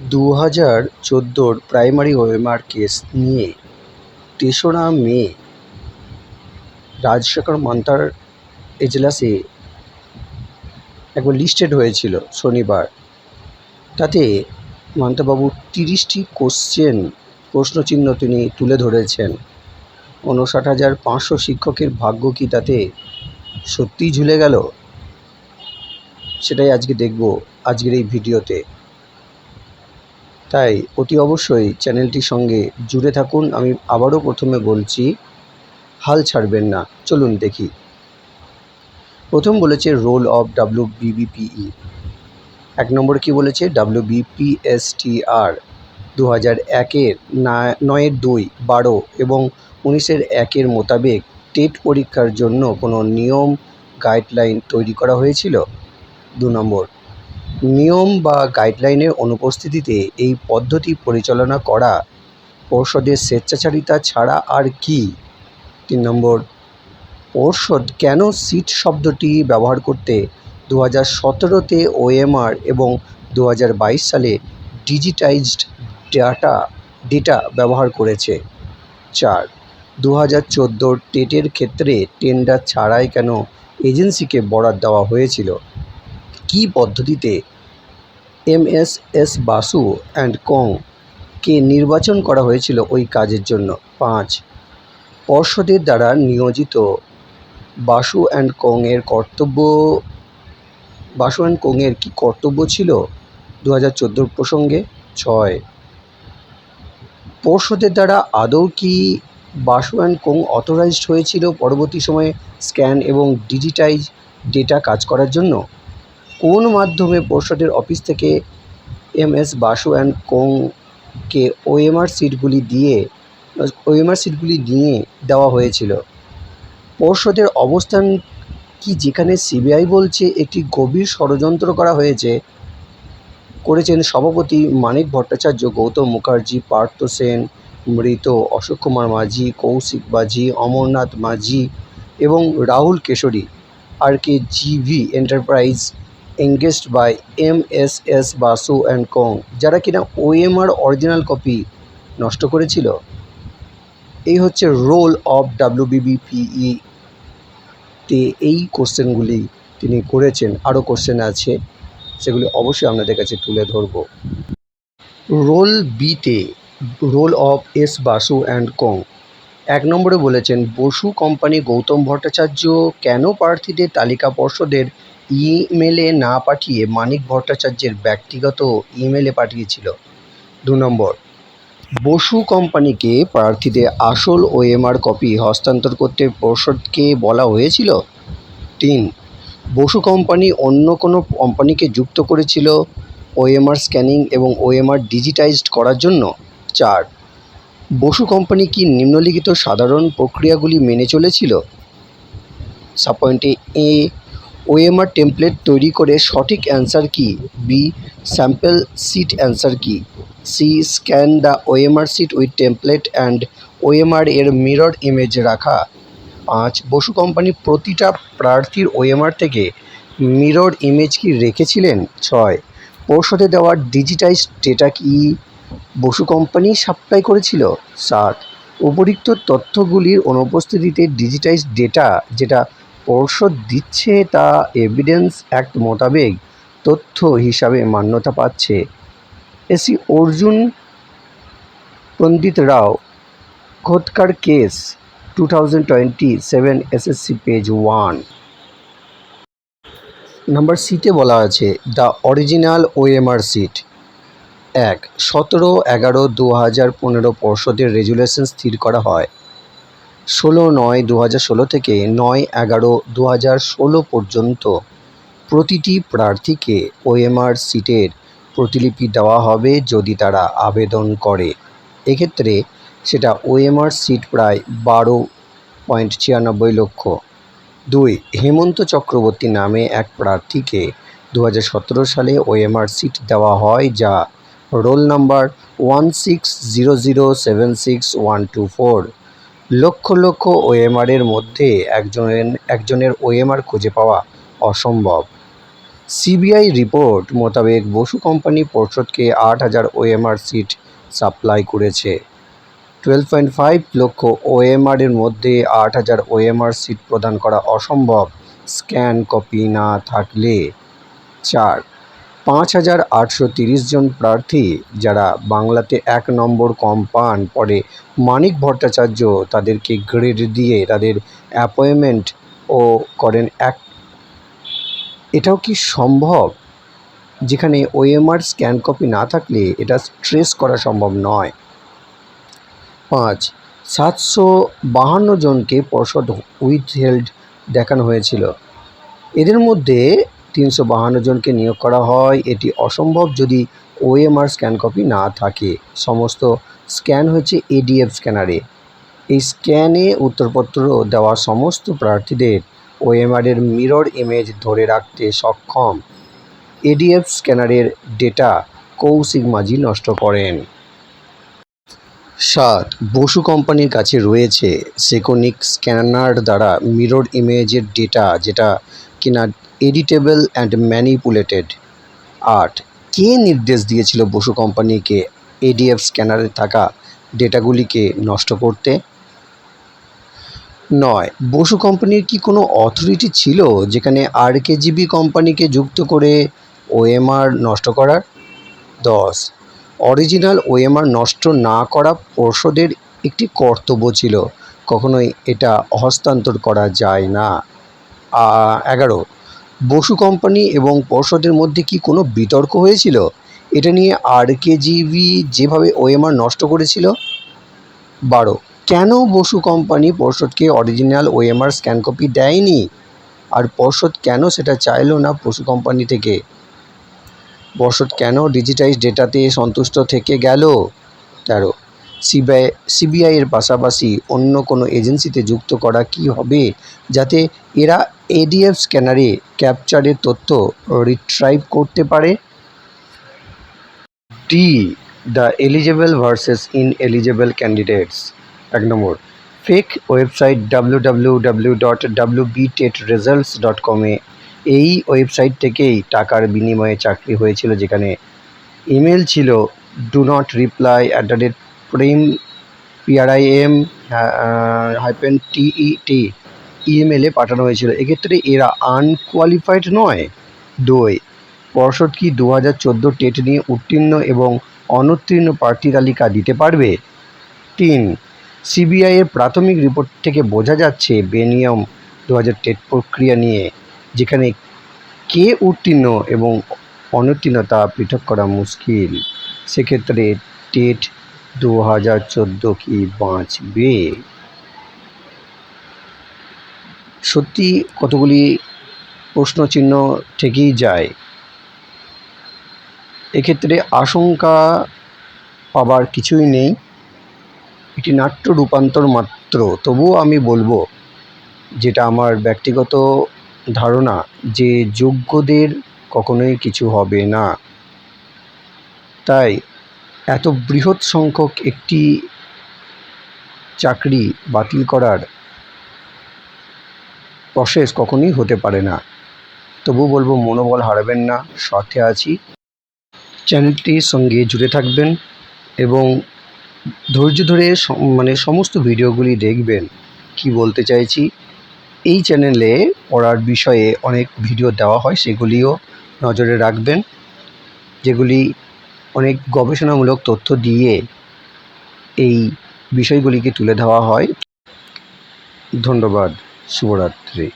দু হাজার চোদ্দোর প্রাইমারি ওএমআর কেস নিয়ে তেসরা মে রাজশেখর মান্তার এজলাসে একবার লিস্টেড হয়েছিল শনিবার। তাতে মান্তাবাবু তিরিশটি কোশ্চেন প্রশ্নচিহ্ন তিনি তুলে ধরেছেন। উনষাট হাজার পাঁচশো শিক্ষকের ভাগ্য কি তাতে সত্যিই ঝুলে গেল? সেটাই আজকে দেখব আজকের এই ভিডিওতে। তাই অতি অবশ্যই চ্যানেলটির সঙ্গে জুড়ে থাকুন। আমি আবারও প্রথমে বলছি, হাল ছাড়বেন না। চলুন দেখি। প্রথম বলেছে রোল অফ ডাব্লিউ বিবিপিই এক নম্বর কী বলেছে? ডাব্লিউ বিপিএসটিআর দু হাজার একের নয়ের দুই, বারো এবং উনিশের একের মোতাবেক টেট পরীক্ষার জন্য কোনো নিয়ম, গাইডলাইন তৈরি করা হয়েছিল? দু নম্বর। নিয়ম বা গাইডলাইনের অনুপস্থিতিতে এই পদ্ধতি পরিচালনা করা পর্ষদের স্বেচ্ছাচারিতা ছাড়া আর কি? তিন নম্বর, পর্ষদ কেন সিট শব্দটি ব্যবহার করতে দু হাজার সতেরোতে ওএমআর এবং দু হাজার বাইশ সালে ডিজিটাইজড ডাটা, ডেটা ব্যবহার করেছে? চার দু হাজার চোদ্দোর টেটের ক্ষেত্রে টেন্ডার ছাড়াই কেন এজেন্সিকে বরাদ দেওয়া হয়েছিল? কী পদ্ধতিতে M S S Basu and co কে নির্বাচন করা হয়েছিল ওই কাজের জন্য। পাঁচ, পর্ষদের দ্বারা নিয়োজিত বাসু অ্যান্ড কংয়ের কর্তব্য, বাসু অ্যান্ড কংয়ের কী কর্তব্য ছিল দু হাজার চোদ্দোর প্রসঙ্গে? ছয়, পর্ষদের দ্বারা আদৌ কি বাসু অ্যান্ড কোং অথরাইজড হয়েছিল পরবর্তী সময়ে স্ক্যান এবং ডিজিটাইজ ডেটা কাজ করার জন্য? কোন মাধ্যমে পর্ষদের অফিস থেকে এম এস বাসু অ্যান্ড কোংকে ওএমআর সিটগুলি দিয়ে, ওএমআর সিটগুলি নিয়ে দেওয়া হয়েছিল? পর্ষদের অবস্থান কি যেখানে সিবিআই বলছে একটি গভীর ষড়যন্ত্র করা হয়েছে? করেছেন সভাপতি মানিক ভট্টাচার্য, গৌতম মুখার্জি, পার্থ সেন, মৃত অশোক কুমার মাঝি, কৌশিক মাঝি অমরনাথ মাঝি এবং Rahul Keshari. R K G V enterprise engaged by M S S Basu and co যারা কিনা ওএমআর অরিজিনাল কপি নষ্ট করেছিল। এই হচ্ছে রোল অফ ডাব্লিউবিবিপিই তে এই কোশ্চেনগুলি তিনি করেছেন। আরও কোশ্চেন আছে, সেগুলি অবশ্যই আপনাদের কাছে তুলে ধরব। রোল বিতে role of S Basu and co এক নম্বরে বলেছেন, বসু কোম্পানি গৌতম ভট্টাচার্য কেন প্রার্থীদের তালিকা পর্ষদের ইমেলে না পাঠিয়ে মানিক ভট্টাচার্যের ব্যক্তিগত ইমেলে পাঠিয়েছিল। দু নম্বর, বসু কোম্পানিকে প্রার্থীদের আসল ওএমআর কপি হস্তান্তর করতে পর্ষদকে বলা হয়েছিল। তিন, বসু কোম্পানি অন্য কোনো কোম্পানিকে যুক্ত করেছিল ওএমআর স্ক্যানিং এবং ওএমআর ডিজিটাইজড করার জন্য। চার, বসু কোম্পানি কি নিম্নলিখিত সাধারণ প্রক্রিয়াগুলি মেনে চলেছিল? সাব পয়েন্টে এ ওএমআর টেমপ্লেট তৈরি করে সঠিক answer key? B sample sheet answer key? C scan the OMR sheet with template and OMR এর মিরর ইমেজ রাখা। পাঁচ, বসু কোম্পানি প্রতিটা প্রার্থীর ওএমআর থেকে মিরর ইমেজ কি রেখেছিলেন? ছয়, পর্ষদে দেওয়া ডিজিটাইজ ডেটা কি? বসু কোম্পানি সাপ্লাই করেছিল? সাত, উপরিক্ত তথ্যগুলির অনুপস্থিতিতে ডিজিটাইজ ডেটা যেটা পর্ষদ দিচ্ছে তা এভিডেন্স অ্যাক্ট মোতাবেক তথ্য হিসাবে মান্যতা পাচ্ছে। A C Arjun, Pandit Rao, Khodkar case two thousand twenty seven SSC page one number সিতে বলা আছে দ্য অরিজিনাল ওএমআর সিট এক, সতেরো এগারো দু হাজার পনেরো পর্ষদের রেজুলেশন স্থির করা হয়। ষোলো নয় দু হাজার ষোলো থেকে নয় এগারো দু হাজার ষোলো পর্যন্ত প্রতিটি প্রার্থীকে ওএমআর সিটের প্রতিলিপি দেওয়া হবে যদি তারা আবেদন করে। এক্ষেত্রে সেটা ওএমআর সিট প্রায় বারো পয়েন্ট ছিয়ানব্বই লক্ষ। দুই, হেমন্ত চক্রবর্তী নামে এক প্রার্থীকে দু হাজার সতেরো সালে ওএমআর সিট দেওয়া হয় যা roll number one six zero zero seven six one two four. লক্ষ লক্ষ ওএমআরের মধ্যে একজনের একজনের ওএমআর খুঁজে পাওয়া অসম্ভব। সিবিআই রিপোর্ট মোতাবেক বসু কোম্পানি পর্ষদকে আট হাজার ওএমআর সিট সাপ্লাই করেছে। টুয়েলভ পয়েন্ট ফাইভ লক্ষ ওএমআরের মধ্যে আট হাজার ওএমআর সিট প্রদান করা অসম্ভব। স্ক্যান কপি না থাকলে। চার পাঁচ হাজার আটশো তিরিশ জন প্রার্থী যারা বাংলাতে এক নম্বর কম পান, পরে মানিক ভট্টাচার্য তাদেরকে গ্রেড দিয়ে তাদের অ্যাপয়েন্টমেন্ট ও করেন এক, এটাও কি সম্ভব? যেখানে ওএমআর স্ক্যান কপি না থাকলে এটা ট্রেস করা সম্ভব নয়। পাঁচ, সাতশো বাহান্ন জনকে পর্ষদ উইথ হেল্ড দেখানো হয়েছিল। এদের মধ্যে তিনশো বাহান্ন জনকে নিয়োগ করা হয়। এটি অসম্ভব যদি ওএমআর স্ক্যান কপি না থাকে। সমস্ত স্ক্যান হচ্ছে এডিএফ স্ক্যানারে এই স্ক্যানে উত্তরপত্র দেওয়া সমস্ত প্রার্থীদের ওএমআরের মিরর ইমেজ ধরে রাখতে সক্ষম। এডিএফ স্ক্যানারের ডেটা কৌশিক মাঝি নষ্ট করেন। সাত, বসু কোম্পানির কাছে রয়েছে। সেকোনিক স্ক্যানার দ্বারা মিরর ইমেজের ডেটা যেটা কিনা এডিটেবল অ্যান্ড ম্যানিপুলেটেড আট কে নির্দেশ দিয়েছিল বসু কোম্পানিকে এডিএফ স্ক্যানারে থাকা ডেটাগুলিকে নষ্ট করতে? নয়। বসু কোম্পানির কি কোনো অথরিটি ছিল যেখানে আরকেজিবি কোম্পানিকে যুক্ত করে ওএমআর নষ্ট করার? দশ। অরিজিনাল ওএমআর নষ্ট না করা পর্ষদের একটি কর্তব্য ছিল। কখনোই এটা হস্তান্তর করা যায় না। এগারো। বসু কোম্পানি এবং পর্ষদের মধ্যে কি কোনো বিতর্ক হয়েছিল? এটা নিয়ে আরকেজিবি যেভাবে ওএমআর নষ্ট করেছিল? বারো, কেন বসু কোম্পানি পর্ষদকে অরিজিনাল ওএমআর স্ক্যান কপি দেয়নি? আর পর্ষদ কেন সেটা চাইলো না বসু কোম্পানি থেকে? পর্ষদ কেন ডিজিটাইজ ডেটাতে সন্তুষ্ট থেকে গেল? তেরো সিবিআই সিবিআইয়ের পাশাপাশি অন্য কোনো এজেন্সিতে যুক্ত করা কি হবে? যাতে এরা এডিএফ স্ক্যানারে ক্যাপচারের তথ্য রিট্রাইভ করতে পারে। D the eligible versus ineligible candidates এক নম্বর fake website W W W dot W B TET results dot কমে এই ওয়েবসাইট থেকেই টাকার বিনিময়ে চাকরি হয়েছিল যেখানে ইমেল ছিল do not reply at the rate prim P R I M hyphen T E T ইমেলে পাঠানো হয়েছিল। এক্ষেত্রে এরা আনকোয়ালিফাইড নয়, দুই পর্ষদ কি দু হাজার চোদ্দ টেট নিয়ে উত্তীর্ণ এবং অনুত্তীর্ণ প্রার্থী তালিকা দিতে পারবে। তিন সিবিআইয়ের প্রাথমিক রিপোর্ট থেকে বোঝা যাচ্ছে বেনিয়ম দু হাজার টেট প্রক্রিয়া নিয়ে, যেখানে কে উত্তীর্ণ এবং অনুত্তীর্ণ তা পৃথক করা মুশকিল। সেক্ষেত্রে টেট দু হাজার চোদ্দ কি বাঁচবে? সত্যি কতগুলি প্রশ্নচিহ্ন থেকেই যায়। এক্ষেত্রে আশঙ্কা পাবার কিছুই নেই। এটি নাট্য রূপান্তর মাত্র। তবুও আমি বলব, যেটা আমার ব্যক্তিগত ধারণা, যে যোগ্যদের কখনোই কিছু হবে না। তাই এত বৃহৎ সংখ্যক একটি চাকরি বাতিল করার প্রসেস কখনোই হতে পারে না। তবু বলব, মনোবল হারাবেন না, সাথে আছি। চ্যানেলটির সঙ্গে জুড়ে থাকবেন এবং ধৈর্য ধরে মানে সমস্ত ভিডিওগুলি দেখবেন। কি বলতে চাইছি? এই চ্যানেলে পড়ার বিষয়ে অনেক ভিডিও দেওয়া হয়, সেগুলিও নজরে রাখবেন, যেগুলি অনেক গবেষণামূলক তথ্য দিয়ে এই বিষয়গুলিকে তুলে ধরা হয়। ধন্যবাদ। শুভরাত্রি।